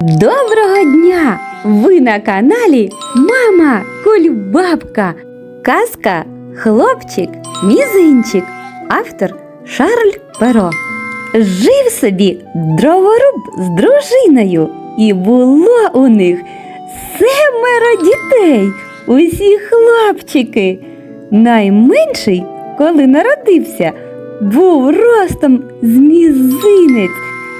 Доброго дня! Ви на каналі Мама Кульбабка. Казка Хлопчик Мізинчик. Автор Шарль Перо. Жив собі дроворуб з дружиною, і було у них семеро дітей, усі хлопчики. Найменший, коли народився, був ростом з мізинець,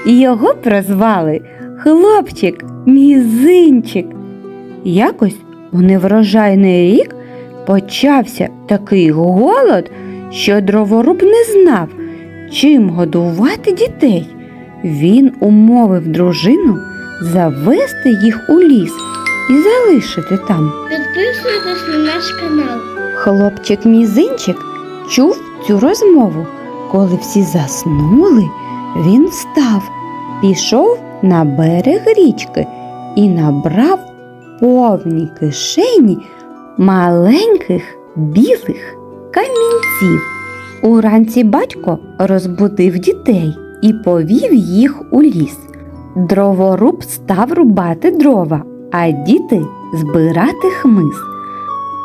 і його прозвали хлопчик мізинчик. Якось у неврожайний рік почався такий голод, що дроворуб не знав, чим годувати дітей. Він умовив дружину завести їх у ліс і залишити там. Підписуйтесь на наш канал. Хлопчик мізинчик чув цю розмову. Коли всі заснули, він встав, пішов на берег річки і набрав повні кишені маленьких білих камінців. Уранці батько розбудив дітей і повів їх у ліс. Дроворуб став рубати дрова, а діти збирати хмиз.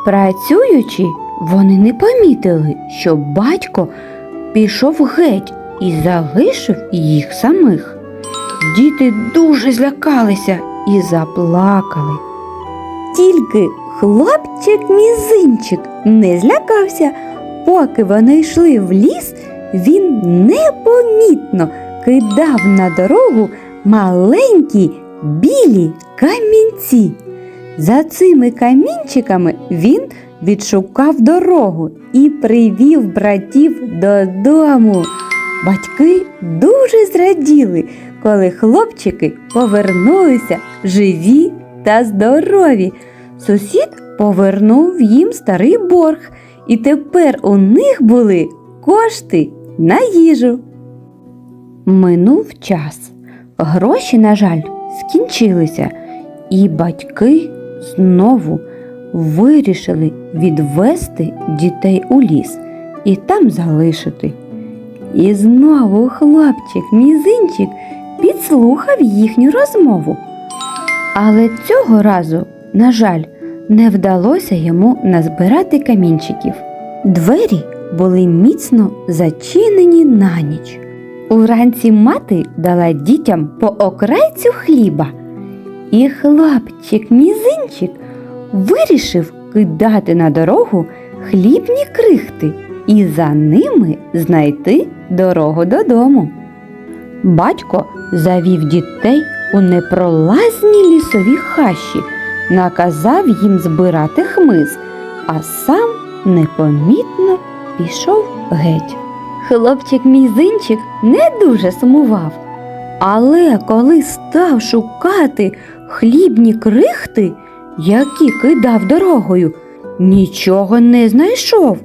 Працюючи, вони не помітили, що батько пішов геть і залишив їх самих. Діти дуже злякалися і заплакали. Тільки хлопчик мізинчик не злякався. Поки вони йшли в ліс, він непомітно кидав на дорогу маленькі білі камінці. За цими камінчиками він відшукав дорогу і привів братів додому. Батьки дуже зраділи, коли хлопчики повернулися живі та здорові. Сусід повернув їм старий борг, і тепер у них були кошти на їжу. Минув час. Гроші, на жаль, скінчилися, і батьки знову вирішили відвести дітей у ліс і там залишити. І знову хлопчик мізинчик підслухав їхню розмову. Але цього разу, на жаль, не вдалося йому назбирати камінчиків. Двері були міцно зачинені на ніч. Уранці мати дала дітям по окрайцю хліба, і хлопчик мізинчик вирішив кидати на дорогу хлібні крихти і за ними знайти дорогу додому. Батько завів дітей у непролазні лісові хащі, наказав їм збирати хмиз, а сам непомітно пішов геть. Хлопчик мізинчик не дуже сумував. Але коли став шукати хлібні крихти, які кидав дорогою, нічого не знайшов.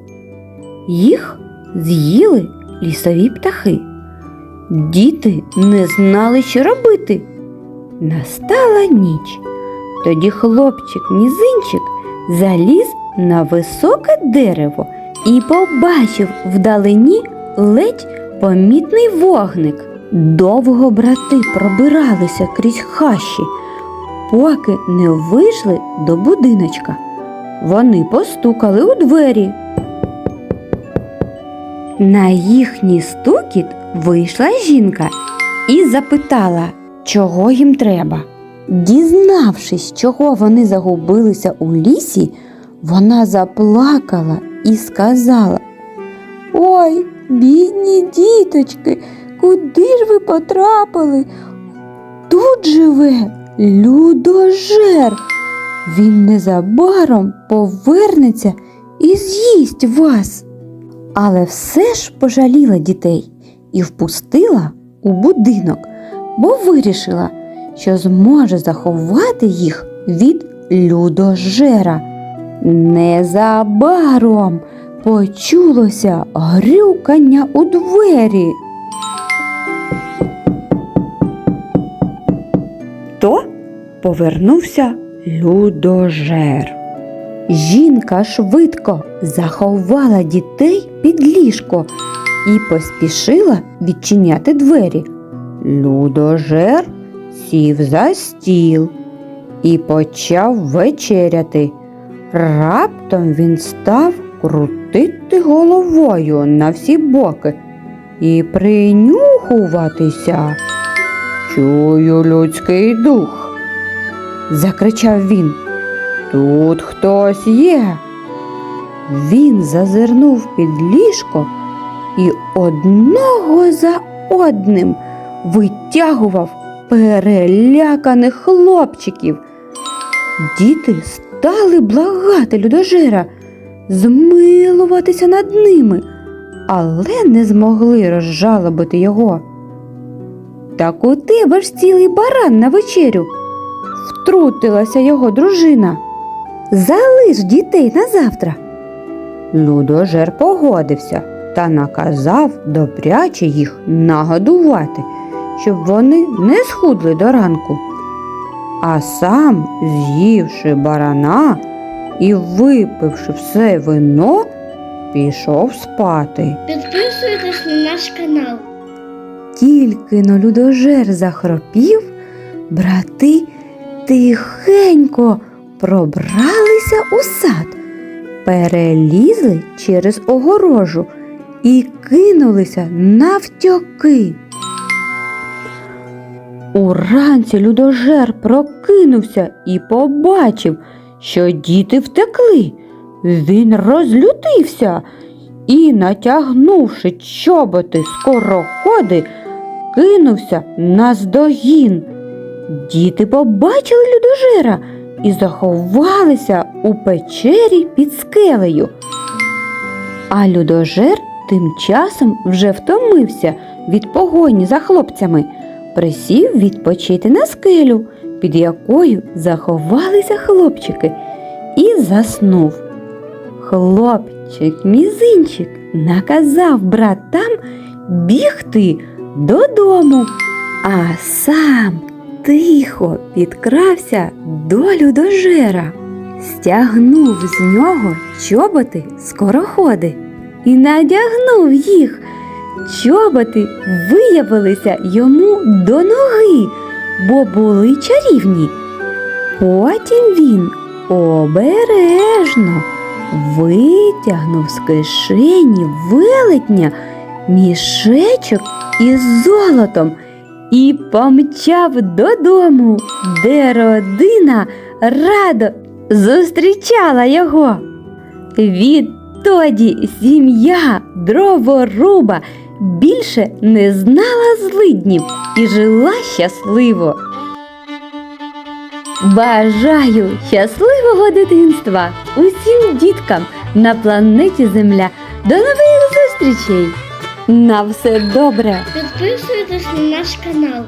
Їх з'їли лісові птахи. Діти не знали, що робити. Настала ніч. Тоді хлопчик мізинчик заліз на високе дерево і побачив вдалині ледь помітний вогник. Довго брати пробиралися крізь хащі, поки не вийшли до будиночка. Вони постукали у двері. На їхній стукіт вийшла жінка і запитала, чого їм треба. Дізнавшись, чого вони загубилися у лісі, вона заплакала і сказала Ой, бідні діточки, куди ж ви потрапили? Тут живе людожер. Він незабаром повернеться і з'їсть вас. Але все ж пожаліла дітей і впустила у будинок, бо вирішила, що зможе заховати їх від людожера. Незабаром почулося грюкання у двері. То повернувся людожер. Жінка швидко заховала дітей під ліжко і поспішила відчиняти двері. Людожер сів за стіл і почав вечеряти. Раптом він став крутити головою на всі боки і принюхуватися. Чую людський дух. закричав він. Тут хтось є. Він зазирнув під ліжко і одного за одним витягував переляканих хлопчиків. Діти стали благати людожера змилуватися над ними, але не змогли розжалобити його. Так у тебе ж цілий баран на вечерю, втрутилася його дружина. Залиш дітей на завтра. Людожер погодився та наказав добряче їх нагодувати, щоб вони не схудли до ранку. А сам, з'ївши барана і випивши все вино, пішов спати. Підписуйтесь на наш канал. Тільки но людожер захропів, брати тихенько пробралися у сад, перелізли через огорожу і кинулися навтьоки. Уранці людожер прокинувся і побачив, що діти втекли. Він розлютився і, натягнувши чоботи скороходи, кинувся наздогін. Діти побачили людожера і заховалися у печері під скелею. А людожер тим часом вже втомився від погоні за хлопцями, присів відпочити на скелю, під якою заховалися хлопчики, і заснув. Хлопчик мізинчик наказав братам бігти додому, а сам тихо підкрався до людожера, стягнув з нього чоботи скороходи і надягнув їх. Чоботи виявилися йому до ноги, бо були чарівні. Потім він обережно витягнув з кишені велетня мішечок із золотом і помчав додому, де родина радо зустрічала його. Відтоді сім'я дроворуба більше не знала злиднів і жила щасливо. Бажаю щасливого дитинства усім діткам на планеті Земля. До нових зустрічей! На все добре! Підписуйтесь на наш канал.